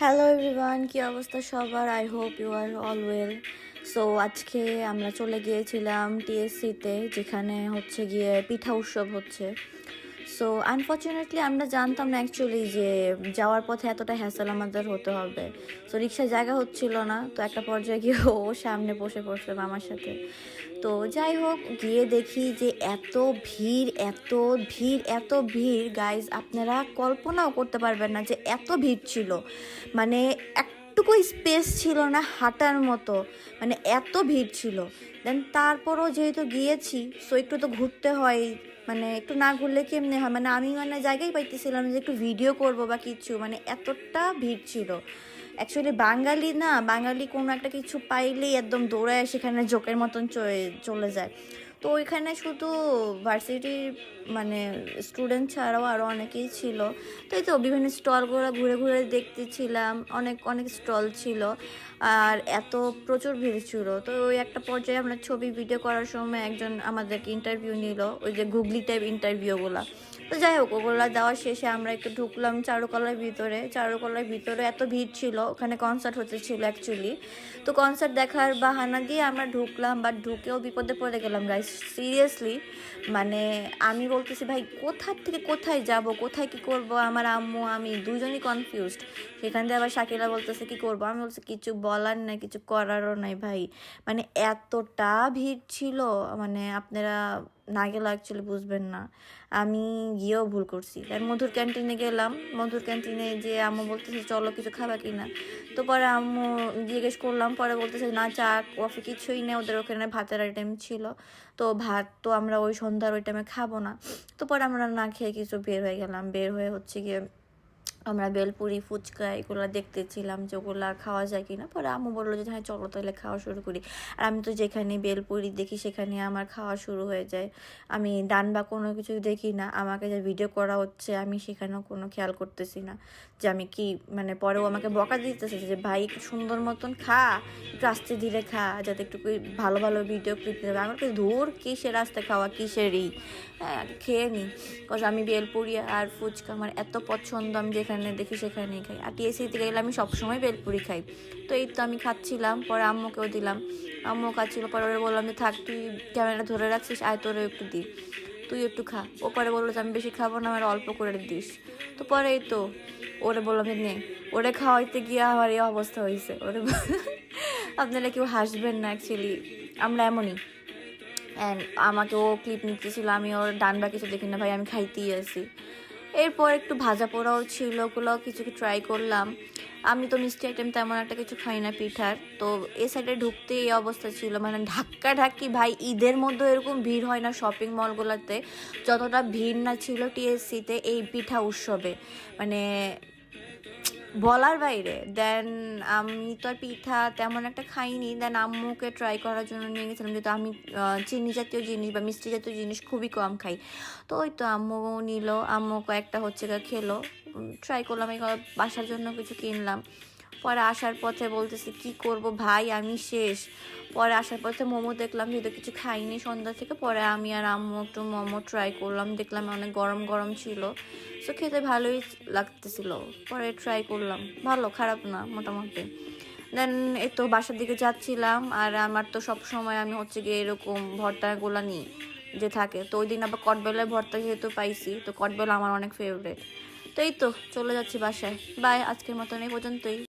Hello everyone কি অবস্থা সবার? I hope you are all well so আজকে আমরা চলে গিয়েছিলাম টিএসসিতে যেখানে হচ্ছে গিয়ে পিঠা উৎসব হচ্ছে। সো আনফর্চুনেটলি আমরা জানতাম না অ্যাকচুয়ালি যে যাওয়ার পথে এতটা হ্যাসেল আমাদের হতে হবে। সো রিক্সায় জায়গা হচ্ছিল না। তো একটা পর্যায়ে গিয়ে ও সামনে বসে পড়ছে আমার সাথে। তো যাই হোক, গিয়ে দেখি যে এত ভিড় এত ভিড় এত ভিড়। গাইজ আপনারা কল্পনাও করতে পারবেন না যে এত ভিড় ছিল। মানে একটুকু স্পেস ছিল না হাঁটার মতো মানে এত ভিড় ছিল। দেন তারপরও যেহেতু গিয়েছি সো একটু তো ঘুরতে হয় মানে একটু না ঘুরলে কেমনে হয়? মানে আমি মানে জায়গায় পাইতেছিলাম যে একটু ভিডিও করব বা কিছু মানে এতটা ভিড় ছিল। অ্যাকচুয়ালি বাঙালি না, বাঙালি কোনো একটা কিছু পাইলেই একদম দৌড়ায় সেখানে জোকের মতন চলে- চলে যায়। তো ওইখানে শুধু ভার্সিটির মানে স্টুডেন্ট ছাড়াও আরও অনেকেই ছিল। তো এই তো বিভিন্ন স্টলগুলো ঘুরে ঘুরে দেখতেছিলাম, অনেক অনেক স্টল ছিল। আর এত প্রচুর ভিড় ছিল। তো ওই একটা পর্যায়ে আমরা ছবি ভিডিও করার সময় একজন আমাদেরকে ইন্টারভিউ নিল, ওই যে গুগলি টাইপ ইন্টারভিউগুলো তো যাই হোক, ওগুলো দেওয়া শেষে আমরা একটু ঢুকলাম চারুকলার ভিতরে। চারুকলার ভিতরে এত ভিড় ছিল, ওখানে কনসার্ট হতে ছিল অ্যাকচুয়ালি তো কনসার্ট দেখার বাহানা দিয়ে আমরা ঢুকলাম বা ঢুকেও বিপদে পড়ে গেলাম গাইস সিরিয়াসলি মানে আমি বলতেছি, ভাই, কোথার থেকে কোথায় যাব? কোথায় কি করব? আমার আম্মু, আমি দুজনই কনফিউজড সেখান দিয়ে আবার শাকিলা বলতেছে, কি করব? আমি বলছি, কিছু বলার নাই, কিছু করারও নাই ভাই। মানে এতটা ভিড় ছিল মানে আপনারা না গেলে অ্যাকচুয়ালি বুঝবেন না। আমি গিয়েও ভুল করছি। আর মধুর ক্যান্টিনে গেলাম। মধুর ক্যান্টিনে যে আম্মু বলতেছে, চলো, কিছু খাবা কিনা? তো পরে আম্মু জিজ্ঞেস করলাম, পরে বলতেছে, না, চা, কফি কিছুই নেই, ওদের ওখানে ভাতের আইটেম ছিল। তো ভাত তো আমরা ওই সন্ধ্যার ওই টাইমে খাব না। তো পরে আমরা না খেয়ে কিছু বের হয়ে গেলাম। বের হয়ে হচ্ছে গিয়ে আমরা বেলপুরি ফুচকা এগুলো দেখতেছিলাম যে ওগুলা খাওয়া যায় কিনা। পরে আম্মু বলল যে হ্যাঁ চলো তাহলে খাওয়া শুরু করি। আর আমি তো যেখানে বেলপুরি দেখি সেখানে আমার খাওয়া শুরু হয়ে যায়। আমি ডান বা কোনো কিছু দেখি না, আমাকে যে ভিডিও করা হচ্ছে, আমি সেখানেও কোনো খেয়াল করতেছি না যে আমি কি মানে পরেও আমাকে বকা দিতেছে যে, ভাই একটু সুন্দর মতন খা, একটু আস্তে ধীরে খা, যাতে একটু ভালো ভালো ভিডিও ক্লিপ দেবে আমাকে ধূর, কিসের আস্তে খাওয়া, কিসেরই? হ্যাঁ খেয়ে নিই কজ আমি বেলপুরি আর ফুচকা আমার এত পছন্দ, আমি যেখানে দেখি সেখানেই খাই। আর টিএসসিতে গেলে আমি সবসময় বেলপুরি খাই। তো এই তো আমি খাচ্ছিলাম, পরে আম্মুকেও দিলাম। আম্মু খাচ্ছিল, পরে ওরা বললাম যে, থাক, তুই ক্যামেরা ধরে রাখছিস, আয় তোরে একটু দি তুই একটু খা। ও পরে বলল যে, আমি বেশি খাব না, আমার অল্প করে দিস। তো পরে এই তো ওরে বললাম যে, নে। ওরে খাওয়াইতে গিয়ে আমার এই অবস্থা হয়েছে ওরে আপনারা কেউ হাসবেন না অ্যাকচুয়ালি আমরা এমনই। অ্যান্ড আমাকে ও ক্লিপ নিতেছিল, আমি ওর ডান বা কিছু দেখি, না ভাই, আমি খাইতেই আছি। এরপর একটু ভাজা পোড়াও ছিল ওগুলো কিছু ট্রাই করলাম। আমি তো মিষ্টি আইটেম তেমন একটা কিছু খাই না পিঠার। তো এ সাইডে ঢুকতে এই অবস্থা ছিল মানে ধাক্কা ধাক্কি ভাই, ঈদের মধ্যে এরকম ভিড় হয় না শপিং মলগুলোতে যতটা ভিড় না ছিল টিএসসিতে এই পিঠা উৎসবে। মানে বলার বাইরে দেন আমি তো আর পিঠা তেমন একটা খাইনি দেন আম্মুকে ট্রাই করার জন্য নিয়ে গেছিলাম, যেহেতু আমি চিনি জাতীয় জিনিস বা মিষ্টি জাতীয় জিনিস খুবই কম খাই। তো ওই তো আম্মু নিল, আম্মু কয়েকটা হচ্ছে খেলো ট্রাই করলাম এই বাসার জন্য কিছু কিনলাম। পরে আসার পথে বলতেছে, কি করব ভাই, আমি শেষ। পরে আসার পথে মোমো দেখলাম, যেহেতু কিছু খাইনি সন্ধ্যা থেকে, পরে আমি আর আম্মু একটু মোমো ট্রাই করলাম, দেখলাম অনেক গরম গরম ছিল। সো খেতে ভালোই লাগতেছিল, পরে ট্রাই করলাম। ভালো, খারাপ না, মোটামুটি। দেন এই তো বাসার দিকে যাচ্ছিলাম, আর আমার তো সব সময় আমি হচ্ছে গিয়ে এরকম ভর্তাগুলো নিই, যে থাকে। তো ওই দিন আবার কটবেলের ভর্তা যেহেতু পাইছি, তো কটবেল আমার অনেক ফেভারিট তো এই তো, চলে যাচ্ছি বাসায়। বাই আজকের মতন এই পর্যন্তই।